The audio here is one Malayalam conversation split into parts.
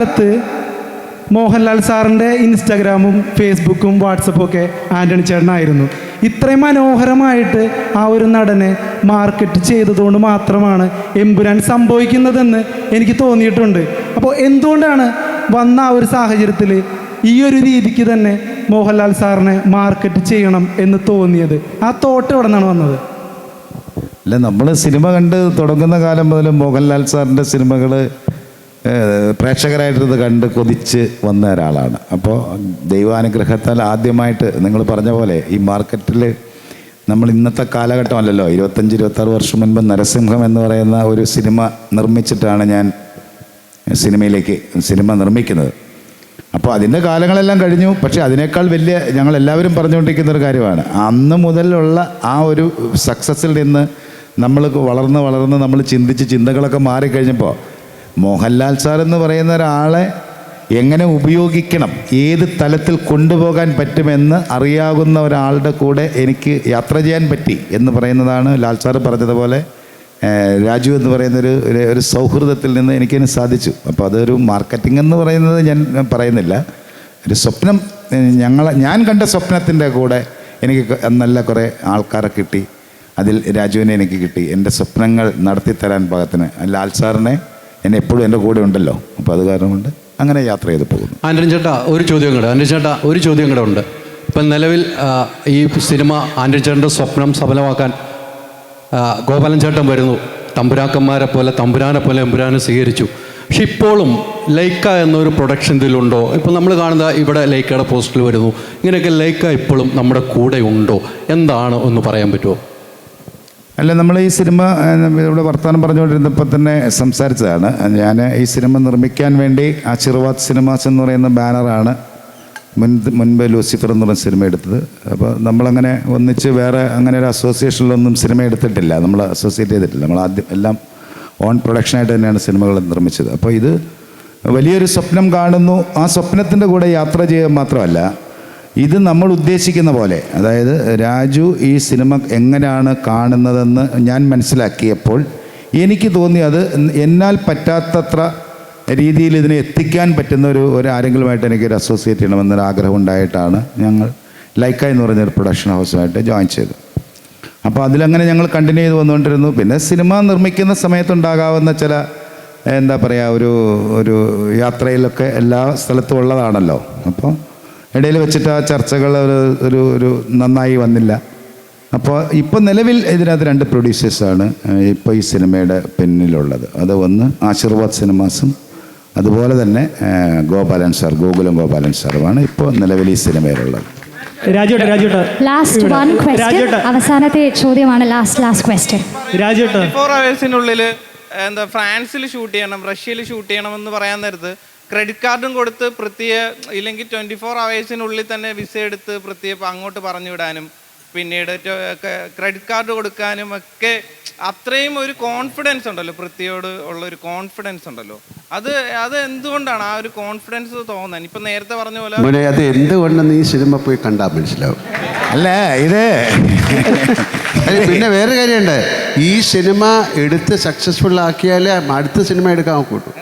കാലത്ത് മോഹൻലാൽ സാറിന്റെ ഇൻസ്റ്റാഗ്രാമും ഫേസ്ബുക്കും വാട്സപ്പും ഒക്കെ ആന്റണി ചേട്ടനായിരുന്നു. ഇത്രയും മനോഹരമായിട്ട് ആ ഒരു നടനെ മാർക്കറ്റ് ചെയ്തതുകൊണ്ട് മാത്രമാണ് എമ്പുരാൻ സംഭവിക്കുന്നതെന്ന് എനിക്ക് തോന്നിയിട്ടുണ്ട്. അപ്പോൾ എന്തുകൊണ്ടാണ് വന്ന ആ ഒരു സാഹചര്യത്തിൽ ഈ ഒരു രീതിക്ക് തന്നെ മോഹൻലാൽ സാറിനെ മാർക്കറ്റ് ചെയ്യണം എന്ന് തോന്നിയത്? ആ തോട്ട് എവിടെ നിന്നാണ് വന്നത്? അല്ല നമ്മൾ സിനിമ കണ്ട് തുടങ്ങുന്ന കാലം മുതൽ മോഹൻലാൽ സാറിന്റെ സിനിമകൾ പ്രേക്ഷകരായിട്ടിത് കണ്ട് കൊതിച്ച് വന്ന ഒരാളാണ്. അപ്പോൾ ദൈവാനുഗ്രഹത്താൽ ആദ്യമായിട്ട് നിങ്ങൾ പറഞ്ഞ പോലെ ഈ മാർക്കറ്റിൽ നമ്മൾ ഇന്നത്തെ കാലഘട്ടമല്ലല്ലോ ഇരുപത്തഞ്ച് ഇരുപത്താറ് വർഷം മുൻപ് നരസിംഹം എന്ന് പറയുന്ന ഒരു സിനിമ നിർമ്മിച്ചിട്ടാണ് ഞാൻ സിനിമയിലേക്ക് സിനിമ നിർമ്മിക്കുന്നത്. അപ്പോൾ അതിന്റെ കാലങ്ങളെല്ലാം കഴിഞ്ഞു പക്ഷേ അതിനേക്കാൾ വലിയ ഞങ്ങൾ എല്ലാവരും പറഞ്ഞുകൊണ്ടിരിക്കുന്ന ഒരു കാര്യമാണ്. അന്ന് മുതലുള്ള ആ ഒരു സക്സസ്സിൽ നിന്ന് നമ്മൾ വളർന്ന് വളർന്ന് നമ്മൾ ചിന്തിച്ച് ചിന്തകളൊക്കെ മാറിക്കഴിഞ്ഞപ്പോൾ മോഹൻലാൽ സാർ എന്ന് പറയുന്ന ഒരാളെ എങ്ങനെ ഉപയോഗിക്കണം ഏത് തലത്തിൽ കൊണ്ടുപോകാൻ പറ്റുമെന്ന് അറിയാവുന്ന ഒരാളുടെ കൂടെ എനിക്ക് യാത്ര ചെയ്യാൻ പറ്റി എന്ന് പറയുന്നതാണ് ലാൽ സാറ് പറഞ്ഞതുപോലെ രാജു എന്ന് പറയുന്നൊരു ഒരു സൗഹൃദത്തിൽ നിന്ന് എനിക്കതിന് സാധിച്ചു. അപ്പോൾ അതൊരു മാർക്കറ്റിംഗ് എന്ന് പറയുന്നത് ഞാൻ പറയുന്നില്ല. ഒരു സ്വപ്നം ഞങ്ങൾ ഞാൻ കണ്ട സ്വപ്നത്തിന്റെ കൂടെ എനിക്ക് നല്ല കുറേ ആൾക്കാരെ കിട്ടി. അതിൽ രാജുവിനെ എനിക്ക് കിട്ടി. എന്റെ സ്വപ്നങ്ങൾ നടത്തിത്തരാൻ പാകത്തിന്. ലാൽ സാറിനെ എന്നെ എപ്പോഴും എന്റെ കൂടെ ഉണ്ടല്ലോ. അപ്പോൾ അത് കാരണം കൊണ്ട് അങ്ങനെ യാത്ര ചെയ്ത് പോകുന്നു. ആന്റണി ചേട്ടാ ഒരു ചോദ്യം കൂടെ. ആന്റണി ചേട്ടാ ഒരു ചോദ്യം കൂടെ ഉണ്ട്. ഇപ്പം നിലവിൽ ഈ സിനിമ ആന്റണി ചേട്ടന്റെ സ്വപ്നം സഫലമാക്കാൻ ഗോപാലൻ ചേട്ടൻ വരുന്നു. തമ്പുരാക്കന്മാരെ പോലെ തമ്പുരാനെ പോലെ എമ്പുരാനെ സ്വീകരിച്ചു. പക്ഷെ ഇപ്പോഴും ലൈക്ക എന്നൊരു പ്രൊഡക്ഷൻ ഇതിലുണ്ടോ? ഇപ്പം നമ്മൾ കാണുന്ന ഇവിടെ ലൈക്കയുടെ പോസ്റ്റിൽ വരുന്നു. ഇങ്ങനെയൊക്കെ ലൈക്ക ഇപ്പോഴും നമ്മുടെ കൂടെ ഉണ്ടോ? എന്താണ് ഒന്ന് പറയാൻ പറ്റുമോ? അല്ല നമ്മൾ ഈ സിനിമ ഇവിടെ വർത്തമാനം പറഞ്ഞുകൊണ്ടിരുന്നപ്പോൾ തന്നെ സംസാരിച്ചതാണ്. ഞാൻ ഈ സിനിമ നിർമ്മിക്കാൻ വേണ്ടി ആശീർവാദ് സിനിമാസ് എന്ന് പറയുന്ന ബാനറാണ് മുൻ മുൻപ് ലൂസിഫർ എന്ന് പറഞ്ഞ സിനിമ എടുത്തത്. അപ്പോൾ നമ്മളങ്ങനെ ഒന്നിച്ച് വേറെ അങ്ങനെ ഒരു അസോസിയേഷനിലൊന്നും സിനിമ എടുത്തിട്ടില്ല. നമ്മൾ അസോസിയേറ്റ് ചെയ്തിട്ടില്ല. നമ്മൾ ആദ്യം എല്ലാം ഓൺ പ്രൊഡക്ഷനായിട്ട് തന്നെയാണ് സിനിമകൾ നിർമ്മിച്ചത്. അപ്പോൾ ഇത് വലിയൊരു സ്വപ്നം കാണുന്നു. ആ സ്വപ്നത്തിന്റെ കൂടെ യാത്ര ചെയ്യുക മാത്രമല്ല ഇത് നമ്മൾ ഉദ്ദേശിക്കുന്ന പോലെ അതായത് രാജു ഈ സിനിമ എങ്ങനെയാണ് കാണുന്നതെന്ന് ഞാൻ മനസ്സിലാക്കിയപ്പോൾ എനിക്ക് തോന്നി അത് എന്നാൽ പറ്റാത്തത്ര രീതിയിൽ ഇതിനെ എത്തിക്കാൻ പറ്റുന്ന ഒരു ഒരു ആരെങ്കിലുമായിട്ട് എനിക്കൊരു അസോസിയേറ്റ് ചെയ്യണമെന്നൊരു ആഗ്രഹം ഉണ്ടായിട്ടാണ് ഞങ്ങൾ ലൈക്ക എന്ന് പറഞ്ഞൊരു പ്രൊഡക്ഷൻ ഹൗസുമായിട്ട് ജോയിൻ ചെയ്തു അപ്പോൾ അതിലങ്ങനെ ഞങ്ങൾ കണ്ടിന്യൂ ചെയ്ത് വന്നുകൊണ്ടിരുന്നു. പിന്നെ സിനിമ നിർമ്മിക്കുന്ന സമയത്തുണ്ടാകാവുന്ന ചില എന്താ പറയുക ഒരു ഒരു യാത്രയിലൊക്കെ എല്ലാ സ്ഥലത്തും ഉള്ളതാണല്ലോ. അപ്പോൾ ഇടയിൽ വെച്ചിട്ട് ആ ചർച്ചകൾ ഒരു ഒരു ഒരു നന്നായി വന്നില്ല. അപ്പോൾ ഇപ്പോൾ നിലവിൽ ഇതിനകത്ത് രണ്ട് പ്രൊഡ്യൂസേഴ്സാണ് ഇപ്പോൾ ഈ സിനിമയുടെ പിന്നിലുള്ളത്. അത് ഒന്ന് ആശീർവാദ് സിനിമാസും അതുപോലെ തന്നെ ഗോപാലൻ സാർ ഗോകുലം ഗോപാലൻ സാറുമാണ് ഇപ്പോൾ നിലവിൽ ഈ സിനിമയിലുള്ളത്. ലാസ്റ്റ് വൺ ക്വസ്റ്റ്യൻ അവസാനത്തെ ചോദ്യമാണ് ലാസ്റ്റ് ലാസ്റ്റ് ക്വസ്റ്റ്യൻ രാജുവേട്ട ഫോർ അവേഴ്സിനുള്ളിൽ എന്താ ഫ്രാൻസിൽ ഷൂട്ട് ചെയ്യണം റഷ്യയിൽ ഷൂട്ട് ചെയ്യണം എന്ന് പറയാൻ നേരത്ത് ക്രെഡിറ്റ് കാർഡും കൊടുത്ത് പ്രത്യേക ഇല്ലെങ്കിൽ ട്വന്റി ഫോർ അവേഴ്സിനുള്ളിൽ തന്നെ വിസ എടുത്ത് പ്രത്യേക അങ്ങോട്ട് പറഞ്ഞു വിടാനും പിന്നീട് ക്രെഡിറ്റ് കാർഡ് കൊടുക്കാനും ഒക്കെ അത്രയും ഒരു കോൺഫിഡൻസ് ഉണ്ടല്ലോ. പൃഥ്വിയോട് ഉള്ള ഒരു കോൺഫിഡൻസ് ഉണ്ടല്ലോ. അത് അത് എന്തുകൊണ്ടാണ് ആ ഒരു കോൺഫിഡൻസ് തോന്നാൻ ഇപ്പം നേരത്തെ പറഞ്ഞ പോലെ അത് എന്തുകൊണ്ടെന്ന് ഈ സിനിമ പോയി കണ്ടാൽ മനസ്സിലാവും. അല്ല ഇത് പിന്നെ വേറെ കാര്യമുണ്ട്. ഈ സിനിമ എടുത്ത് സക്സസ്ഫുൾ ആക്കിയാലേ അടുത്ത സിനിമ എടുക്കാൻ കൂട്ടും.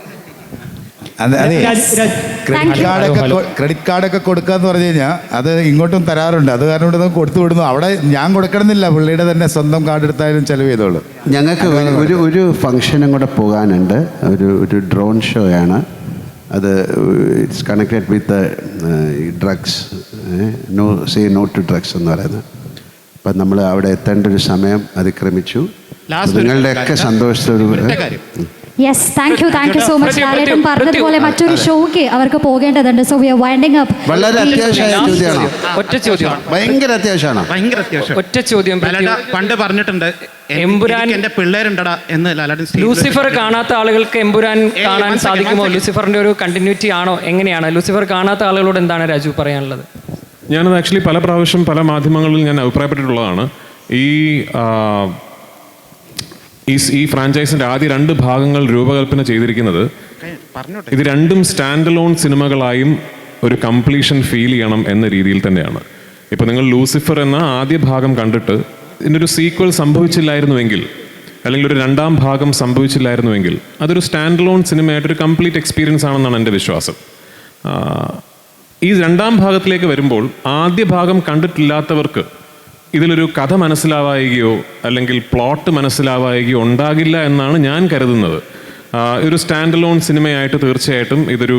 ക്രെഡിറ്റ് കാർഡൊക്കെ കൊടുക്കുക ക്രെഡിറ്റ് കാർഡൊക്കെ കൊടുക്കാന്ന് പറഞ്ഞു കഴിഞ്ഞാൽ അത് ഇങ്ങോട്ടും തരാറുണ്ട്. അത് കാരണം ഇവിടെ കൊടുത്തു വിടുന്നു. അവിടെ ഞാൻ കൊടുക്കണമെന്നില്ല. പുള്ളിയുടെ തന്നെ സ്വന്തം കാർഡ് എടുത്താലും ചെലവ് ചെയ്തോളൂ. ഞങ്ങൾക്ക് ഒരു- ഒരു ഒരു ഫംഗ്ഷനും കൂടെ പോകാനുണ്ട്. ഒരു ഒരു ഡ്രോൺ ഷോ ആണ്. അത് it's connected with drugs no say no to drugs എന്ന് പറയുന്നത്. അപ്പം നമ്മൾ അവിടെ എത്തേണ്ട ഒരു സമയം അതിക്രമിച്ചു. നിങ്ങളുടെയൊക്കെ സന്തോഷത്തോട് yes thank you thank you so much Lalettan പറഞ്ഞതുപോലെ മറ്റൊരു ഷോയ്ക്ക് അവർക്ക് പോകേണ്ടതുണ്ട്. So we are winding up വളരെ അത്യാവശ്യമായ ചോദ്യമാണ്. ഒറ്റ ചോദ്യമാണ്. ഭയങ്കര അത്യാവശ്യമാണ്. ഭയങ്കര അത്യാവശ്യം. ഒറ്റ ചോദ്യം പണ്ട് പറഞ്ഞിട്ടുണ്ട് എമ്പുരാൻ- എന്റെ പിള്ളേരുണ്ടടാ എന്ന് ലൂസിഫർ കാണാത്ത ആളുകൾക്ക് എമ്പുരാൻ കാണാൻ സാധിക്കുമോ? ലൂസിഫറിന്റെ ഒരു കണ്ടിന്യൂറ്റി ആണോ? എങ്ങനെയാണ്? ലൂസിഫർ കാണാത്ത ആളുകളോട് എന്താണ് രാജു പറയാനുള്ളത്? ഞാനത് ആക്ച്വലി പല പ്രാവശ്യം പല മാധ്യമങ്ങളിൽ ഞാൻ അഭിപ്രായപ്പെട്ടിട്ടുള്ളതാണ്. ഈ ഈ ഈ ഫ്രാഞ്ചൈസിന്റെ ആദ്യ രണ്ട് ഭാഗങ്ങൾ രൂപകൽപ്പന ചെയ്തിരിക്കുന്നത് ഇത് രണ്ടും സ്റ്റാൻഡ് അലോൺ സിനിമകളായും ഒരു കംപ്ലീഷൻ ഫീൽ ചെയ്യണം എന്ന രീതിയിൽ തന്നെയാണ്. ഇപ്പൊ നിങ്ങൾ ലൂസിഫർ എന്ന ആദ്യ ഭാഗം കണ്ടിട്ട് ഇതിനൊരു സീക്വൽ സംഭവിച്ചില്ലായിരുന്നുവെങ്കിൽ അല്ലെങ്കിൽ ഒരു രണ്ടാം ഭാഗം സംഭവിച്ചില്ലായിരുന്നുവെങ്കിൽ അതൊരു സ്റ്റാൻഡ് ലോൺ സിനിമയായിട്ട് ഒരു കംപ്ലീറ്റ് എക്സ്പീരിയൻസ് ആണെന്നാണ് എന്റെ വിശ്വാസം. ഈ രണ്ടാം ഭാഗത്തിലേക്ക് വരുമ്പോൾ ആദ്യ ഭാഗം കണ്ടിട്ടില്ലാത്തവർക്ക് ഇതിലൊരു കഥ മനസ്സിലാവായികയോ അല്ലെങ്കിൽ പ്ലോട്ട് മനസ്സിലാവായികയോ ഉണ്ടാകില്ല എന്നാണ് ഞാൻ കരുതുന്നത്. ഒരു സ്റ്റാൻഡ് ലോൺ സിനിമയായിട്ട് തീർച്ചയായിട്ടും ഇതൊരു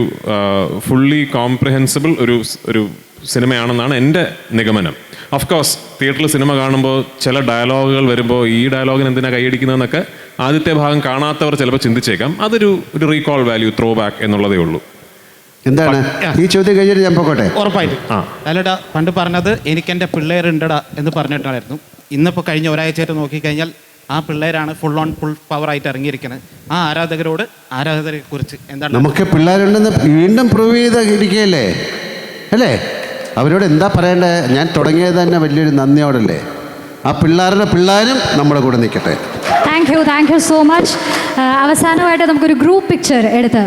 ഫുള്ളി കോംപ്രിഹെൻസിബിൾ ഒരു ഒരു സിനിമയാണെന്നാണ് എന്റെ നിഗമനം. അഫ്കോഴ്സ് തിയേറ്ററിൽ സിനിമ കാണുമ്പോൾ ചില ഡയലോഗുകൾ വരുമ്പോൾ ഈ ഡയലോഗിന് എന്തിനാണ് കൈയടിക്കുന്നതെന്നൊക്കെ ആദ്യത്തെ ഭാഗം കാണാത്തവർ ചിലപ്പോൾ ചിന്തിച്ചേക്കാം. അതൊരു ഒരു റീകോൾ വാല്യൂ ത്രോ ബാക്ക് എന്നുള്ളതേ ഉള്ളൂ. എന്താണ്? ഈ ചോദ്യം കഴിഞ്ഞിട്ട് ഞാൻ പോകട്ടെ? ഉറപ്പായിട്ടും. അല്ലടാ പണ്ട് പറഞ്ഞത് എനിക്ക് എന്റെ പിള്ളേരുണ്ടടാ എന്ന് പറഞ്ഞിട്ടായിരുന്നു ഇന്നിപ്പോൾ കഴിഞ്ഞ ഒരാഴ്ചയായിട്ട് നോക്കിക്കഴിഞ്ഞാൽ ആ പിള്ളേരാണ് ഫുൾ ഓൺ ഫുൾ പവർ ആയിട്ട് ഇറങ്ങിയിരിക്കുന്നത്. ആ ആരാധകരോട് ആരാധകരെ കുറിച്ച് എന്താണ്? നമുക്ക് പിള്ളേരുണ്ടെന്ന് വീണ്ടും പ്രൂവ് ചെയ്ത് ഇരിക്കുകയല്ലേ അല്ലേ? അവരോട് എന്താ പറയേണ്ടത് ഞാൻ തുടങ്ങിയത് തന്നെ വലിയൊരു നന്ദിയോടല്ലേ? ആ പിള്ളേരുടെ പിള്ളേരും നമ്മുടെ കൂടെ നിൽക്കട്ടെ. Thank you thank you so much അവസാനമായിട്ട് നമുക്കൊരു ഗ്രൂപ്പ് പിക്ചർ എടുത്ത്